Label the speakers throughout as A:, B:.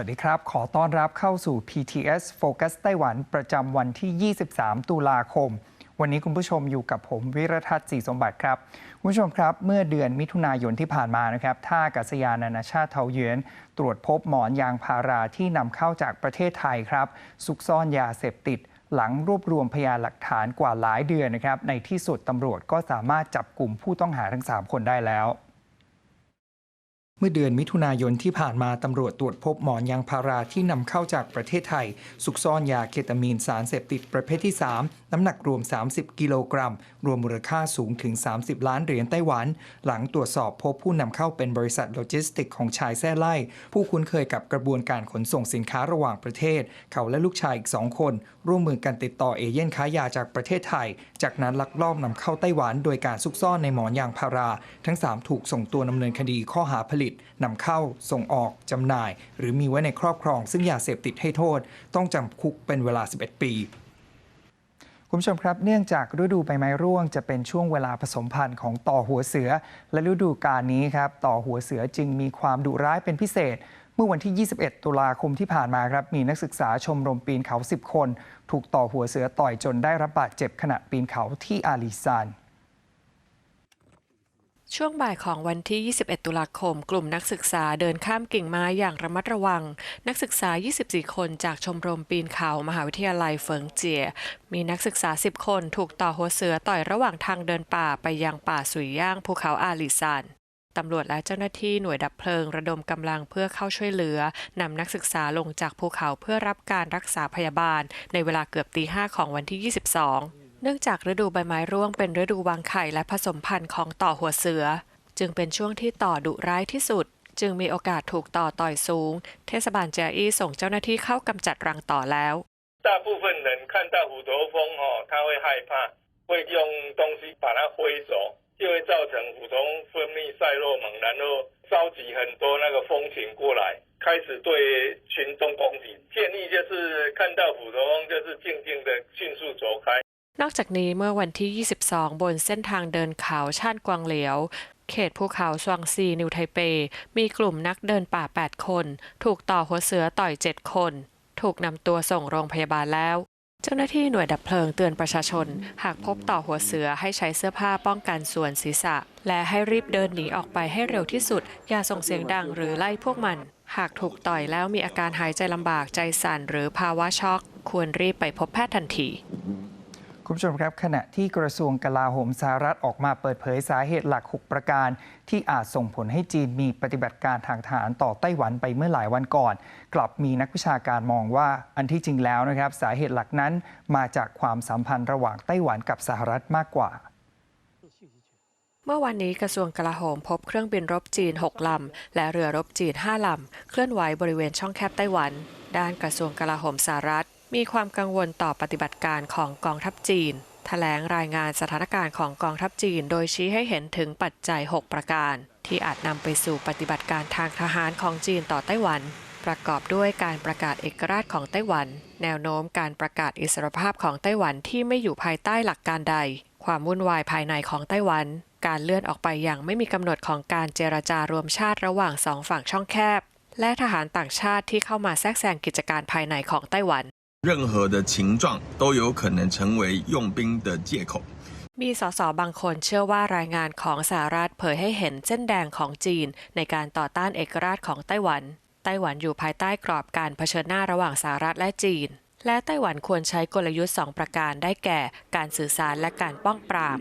A: วัสดีครับ ขอต้อนรับเข้าสู่ PTS Focus ไต้หวันประจำวันที่ 23 ตุลาคม วันนี้คุณผู้ชมอยู่กับผมวิรทัศน์ศรีสมบัติครับ คุณผู้ชมครับ เมื่อเดือนมิถุนายนที่ผ่านมานะครับท่าอากาศยานนานาชาติเทาเยวนตรวจพบหมอนยางพาราที่นำเข้าจากประเทศไทยครับ ซุกซ่อนยาเสพติด หลังรวบรวมพยานหลักฐานกว่าหลายเดือนนะครับในที่สุดตำรวจก็สามารถจับกลุ่มผู้ต้องหาทั้ง 3 คนได้แล้ว เมื่อเดือนมิถุนายนที่ผ่านมาตำรวจตรวจพบหมอนยางพาราที่นำเข้าจากประเทศไทย ซุกซ่อนยาเคตามีนสารเสพติดประเภทที่ 3 น้ำหนักรวม 30 กิโลกรัม รวมมูลค่าสูงถึง 30 ล้านเหรียญไต้หวัน หลังตรวจสอบพบผู้นำเข้าเป็นบริษัทโลจิสติกของชายแท้ไล่ ผู้คุ้นเคยกับกระบวนการขนส่งสินค้าระหว่างประเทศ เขาและลูกชายอีกสองคน ร่วมมือกันติดต่อเอเย่นค้ายาจากประเทศไทย จากนั้นลักลอบนำเข้าไต้หวัน โดยการซุกซ่อนในหมอนยางพารา ทั้ง 3 ถูกส่งตัวดำเนินคดีข้อหาผลิตนำเข้าส่งออกจำหน่าย หรือมีไว้ในครอบครอง ซึ่งยาเสพติดให้โทษ ต้องจำคุกเป็นเวลา 11 ปีคุณผู้ชมครับ เนื่องจากฤดูใบไม้ร่วงจะเป็นช่วงเวลาผสมพันธุ์ของต่อหัวเสือ และฤดูกาลนี้ครับ ต่อหัวเสือจึงมีความดุร้ายเป็นพิเศษ เมื่อวันที่ 21 ตุลาคมที่ผ่านมาครับ มีนักศึกษาชมรมปีนเขา 10 คน ถูกต่อหัวเสือต่อยจนได้รับบาดเจ็บขณะปีนเขาที่อาลีซาน
B: ช่วงบ่ายของวันที่ 21 ตุลาคม กลุ่มนักศึกษาเดินข้ามกิ่งไม้อย่างระมัดระวัง นักศึกษา 24 คนจากชมรมปีนเขา มหาวิทยาลัยเฟิงเจีย มีนักศึกษา 10 คนถูกต่อหัวเสือต่อยระหว่างทางเดินป่าไปยังป่าสุยย่างภูเขาอาลีซานตำรวจและเจ้าหน้าที่หน่วยดับเพลิงระดมกำลังเพื่อเข้าช่วยเหลือนำนักศึกษาลงจากภูเขาเพื่อรับการรักษาพยาบาล ในเวลาเกือบตีห้าของวันที่ 22 เนื่องจากฤดูใบไม้ร่วงเป็นฤดูวางไข่และผสมพันธุ์ของต่อหัวเสือ จึงเป็นช่วงที่ต่อดุร้ายที่สุด จึงมีโอกาสถูกต่อต่อยสูง เทศบาลเจียอี้ส่งเจ้าหน้าที่เข้ากำจัดรังต่อแล้ว
C: 大部分人看到虎头蜂哦，他会害怕，会用东西把它挥走，就会造成虎头蜂分泌赛洛蒙，然后召集很多那个蜂群过来，开始对群众攻击。建议就是看到虎头蜂，就是静静的迅速走开。
B: นอกจากนี้เมื่อวันที่ 22 บนเส้นทางเดินเขาชาติกวางเหลียว เขตภูเขาสวางซีนิวไทเป มีกลุ่มนักเดินป่า 8 คน ถูกต่อหัวเสือต่อย 7 คน ถูกนำตัวส่งโรงพยาบาลแล้ว เจ้าหน้าที่หน่วยดับเพลิงเตือนประชาชน หากพบต่อหัวเสือให้ใช้เสื้อผ้าป้องกันส่วนศีรษะ และให้รีบเดินหนีออกไปให้เร็วที่สุด อย่าส่งเสียงดังหรือไล่พวกมัน หากถูกต่อยแล้วมีอาการหายใจลำบากใจสั่นหรือภาวะช็อก ควรรีบไปพบแพทย์ทันที
A: คุณผู้ชมครับ ขณะที่กระทรวงกลาโหมสหรัฐออกมาเปิดเผยสาเหตุหลัก 6 ประการ ที่อาจส่งผลให้จีนมีปฏิบัติการทางทหารต่อไต้หวันไปเมื่อหลายวันก่อน กลับมีนักวิชาการมองว่าอันที่จริงแล้วนะครับ สาเหตุหลักนั้นมาจากความสัมพันธ์ระหว่างไต้หวันกับสหรัฐมากกว่า
B: เมื่อวันนี้กระทรวงกลาโหมพบเครื่องบินรบจีน 6 ลำ และเรือรบจีน 5 ลำ เคลื่อนไหวบริเวณช่องแคบไต้หวัน ด้านกระทรวงกลาโหมสหรัฐ มีความกังวลต่อปฏิบัติการของกองทัพจีนแถลงรายงานสถานการณ์ของกองทัพจีน โดยชี้ให้เห็นถึงปัจจัย 6 ประการ ที่อาจนำไปสู่ปฏิบัติการทางทหารของจีนต่อไต้หวัน ประกอบด้วยการประกาศเอกราชของไต้หวัน แนวโน้มการประกาศอิสรภาพของไต้หวันที่ไม่อยู่ภายใต้หลักการใด ความวุ่นวายภายในของไต้หวัน การเลื่อนออกไปอย่างไม่มีกำหนดของการเจรจารวมชาติระหว่างสองฝั่งช่องแคบและทหารต่างชาติที่เข้ามาแทรกแซงกิจการภายในของไต้หวัน
D: 任何的情状都有可能成为用兵的借口。
B: มีสสบางคนเชื่อว่ารายงานของสหรัฐเผยให้เห็นเส้นแดงของจีน ในการต่อต้านเอกราชของไต้หวัน ไต้หวันอยู่ภายใต้กรอบการเผชิญหน้าระหว่างสหรัฐและจีน และไต้หวันควรใช้กลยุทธ์ 2 ประการได้แก่ การสื่อสารและการป้องปราม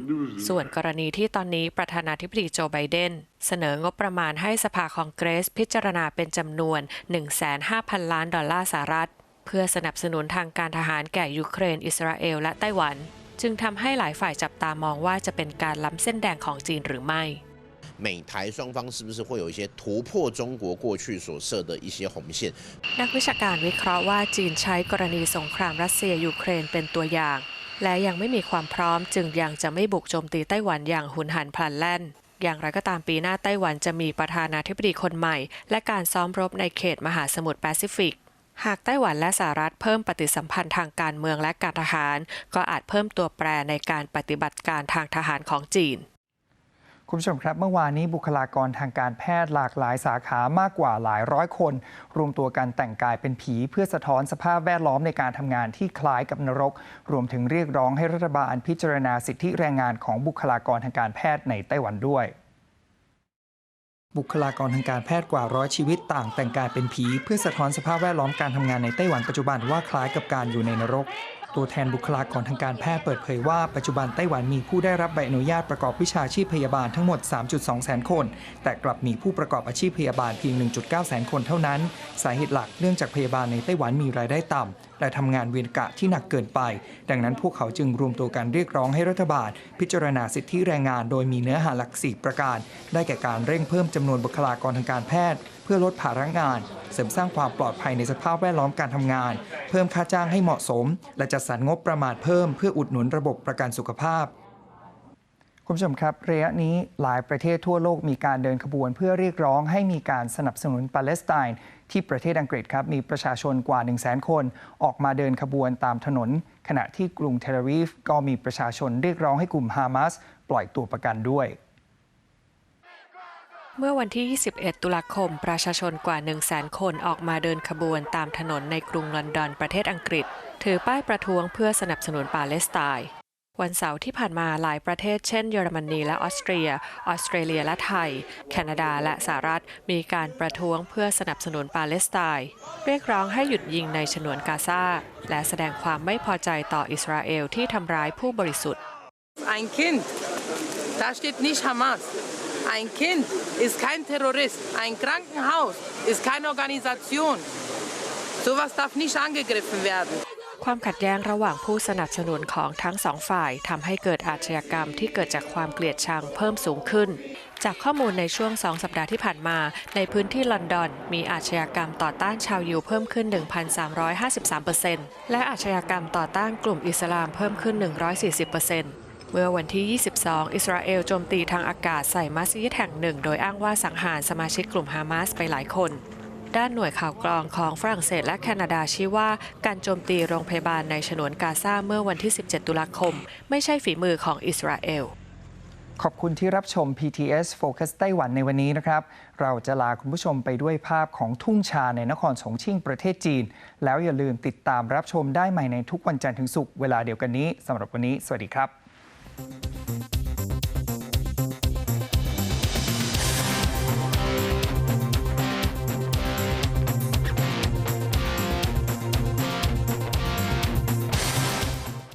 B: ส่วนกรณีที่ตอนนี้ประธานาธิบดีโจไบเดน เสนองบประมาณให้สภาคองเกรส พิจารณาเป็นจำนวน 1,500,000 ล้านดอลลาร์สหรัฐ เพื่อสนับสนุนทางการทหารแก่ยูเครน อิสราเอล และไต้หวัน จึงทำให้หลายฝ่ายจับตามองว่าจะเป็นการล้ำเส้นแดงของจีนหรือไม่
E: 美台双方是不是会有一些突破中国过去所设的一些红线？
B: นักวิชาการวิเคราะห์ว่าจีนใช้กรณีสงครามรัสเซียยูเครนเป็นตัวอย่าง และยังไม่มีความพร้อมจึงยังจะไม่บุกโจมตีไต้หวันอย่างหุนหันพลันแล่น อย่างไรก็ตามปีหน้าไต้หวันจะมีประธานาธิบดีคนใหม่ และการซ้อมรบในเขตมหาสมุทรแปซิฟิก หากไต้หวันและสหรัฐเพิ่มปฏิสัมพันธ์ทางการเมืองและการทหาร ก็อาจเพิ่มตัวแปรในการปฏิบัติการทางทหารของจีน
A: คุณผู้ชมครับ เมื่อวานนี้บุคลากรทางการแพทย์หลากหลายสาขามากกว่าหลายร้อยคน รวมตัวกันแต่งกายเป็นผีเพื่อสะท้อนสภาพแวดล้อมในการทำงานที่คล้ายกับนรก รวมถึงเรียกร้องให้รัฐบาลพิจารณาสิทธิแรงงานของบุคลากรทางการแพทย์ในไต้หวันด้วย บุคลากรทางการแพทย์กว่าร้อยชีวิตต่างแต่งกายเป็นผี เพื่อสะท้อนสภาพแวดล้อมการทำงานในไต้หวันปัจจุบันว่าคล้ายกับการอยู่ในนรก ตัวแทนบุคลากรทางการแพทย์เปิดเผยว่าปัจจุบันไต้หวันมีผู้ได้รับใบอนุญาตประกอบวิชาชีพพยาบาลทั้งหมด 3.2 แสนคน แต่กลับมีผู้ประกอบอาชีพพยาบาลเพียง 1.9 แสนคนเท่านั้น สาเหตุหลักเนื่องจากพยาบาลในไต้หวันมีรายได้ต่ำและทำงานเวียนกะที่หนักเกินไป ดังนั้นพวกเขาจึงรวมตัวกันเรียกร้องให้รัฐบาล พิจารณาสิทธิแรงงาน โดยมีเนื้อหาหลักสี่ประการ ได้แก่การเร่งเพิ่มจำนวนบุคลากรทางการแพทย์ เพื่อลดภาระงาน เสริมสร้างความปลอดภัยในสภาพแวดล้อมการทำงาน เพิ่มค่าจ้างให้เหมาะสม และจัดสรรงบประมาณเพิ่มเพื่ออุดหนุนระบบประกันสุขภาพ คุณผู้ชมครับระยะนี้หลายประเทศทั่วโลกมีการเดินขบวน เพื่อเรียกร้องให้มีการสนับสนุนปาเลสไตน์ที่ประเทศอังกฤษครับมีประชาชนกว่า 1 0 0 0 0แคน ออกมาเดินขบวนตามถนน ขณะที่กรุงเทลอาวีฟก็มีประชาชนเรียกร้องให้กลุ่มฮามาสปล่อยตัวประกันด้วย
B: เมื่อวันที่ 21 ตุลาคม ประชาชนกว่า 1 0 0 0 0แคนออกมาเดินขบวนตามถนนในกรุงลอนดอนประเทศอังกฤษ ถือป้ายประท้วงเพื่อสนับสนุนปาเลสไตน์ วันเสาร์ที่ผ่านมาหลายประเทศเช่นเยอรมนีและออสเตรีย ออสเตรเลียและไทย แคนาดาและสหรัฐ มีการประท้วงเพื่อสนับสนุนปาเลสไตน์ เรียกร้องให้หยุดยิงในฉนวนกาซา และแสดงความไม่พอใจต่ออิสราเอลที่ทำร้ายผู้บริสุทธิ์
F: Ein Kind, da steht nicht Hamas. Ein Kind ist kein Terrorist. Ein Krankenhaus ist keine Organisation. Sowas darf nicht angegriffen werden.
B: ความขัดแย้งระหว่างผู้สนับสนุนของทั้งสองฝ่ายทำให้เกิดอาชญากรรมที่เกิดจากความเกลียดชังเพิ่มสูงขึ้น จากข้อมูลในช่วงสองสัปดาห์ที่ผ่านมา ในพื้นที่ลอนดอน มีอาชญากรรมต่อต้านชาวยิวเพิ่มขึ้น 1,353%และอาชญากรรมต่อต้านกลุ่มอิสลามเพิ่มขึ้น 140%เมื่อวันที่ 22 อิสราเอลโจมตีทางอากาศใส่มัสยิดแห่งหนึ่ง โดยอ้างว่าสังหารสมาชิกกลุ่มฮามาสไปหลายคน ด้านหน่วยข่าวกรองของฝรั่งเศสและแคนาดาชี้ว่า การโจมตีโรงพยาบาลในฉนวนกาซาเมื่อวันที่ 17 ตุลาคม ไม่ใช่ฝีมือของอิสราเอล
A: ขอบคุณที่รับชม PTS Focus ไต้หวันในวันนี้นะครับ เราจะลาคุณผู้ชมไปด้วยภาพของทุ่งชาในนครสงชิ่งประเทศจีน แล้วอย่าลืมติดตามรับชมได้ใหม่ในทุกวันจันทร์ถึงศุกร์เวลาเดียวกันนี้สำหรับวันนี้ สวัสดีครับ